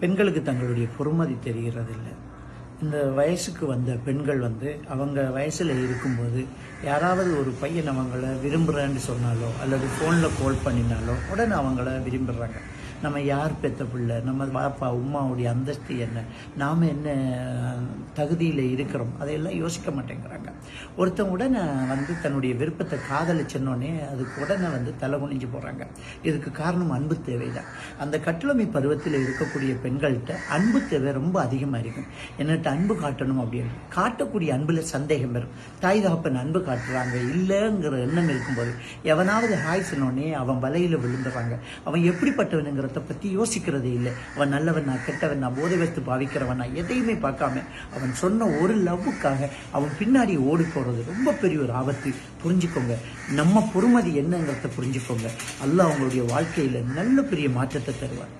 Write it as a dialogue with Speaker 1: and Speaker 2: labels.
Speaker 1: பெண்களுக்கு தங்களுடைய பொறுமதி தெரிகிறதில்லை. இந்த வயசுக்கு வந்த பெண்கள் வந்து அவங்க வயசில் இருக்கும்போது யாராவது ஒரு பையன் அவங்கள விரும்புகிறேன்னு சொன்னாலோ அல்லது ஃபோனில் கால் பண்ணினாலோ உடனே அவங்கள விரும்புகிறாங்க நம்ம யார் பெற்ற பிள்ளை? நம்ம பாப்பா உமாவுடைய அந்தஸ்து என்ன? நாம் என்ன தகுதியில் இருக்கிறோம்? அதையெல்லாம் யோசிக்க மாட்டேங்கிறாங்க. ஒருத்தன் உடனே வந்து தன்னுடைய விருப்பத்தை காதலிச்சனோடனே அதுக்கு உடனே வந்து தலை குனிஞ்சு போகிறாங்க இதுக்கு காரணம் அன்பு தேவைதான். அந்த கட்டுளமை பருவத்தில் இருக்கக்கூடிய பெண்கள்கிட்ட அன்பு தேவை ரொம்ப அதிகமாக இருக்கும். என்னட்ட அன்பு காட்டணும் அப்படின்னு. காட்டக்கூடிய அன்பில் சந்தேகம் வரும். தாய் தகப்பன் அன்பு காட்டுறாங்க இல்லைங்கிற எண்ணம் இருக்கும்போது எவனாவது ஹாய் சொன்னோடனே அவன் வலையில் விழுந்துடுறாங்க. அவன் எப்படிப்பட்டவனுங்கிறத பற்றி யோசிக்கிறதே இல்லை. அவன் நல்லவன் நான் கெட்டவன் நான் போதை வைத்து பாவிக்கிறவன் நான் எதையுமே பார்க்காம அவன் சொன்ன ஒரு லவ்வுக்காக அவன் பின்னாடி ஓடி போகிறது ரொம்ப பெரிய ஒரு ஆபத்து. புரிஞ்சுக்கோங்க. நம்ம பொறுமதி என்னங்கிறத புரிஞ்சுக்கோங்க. அல்லாஹ் அவங்களுடைய வாழ்க்கையில் நல்ல பெரிய மாற்றத்தை தருவார்.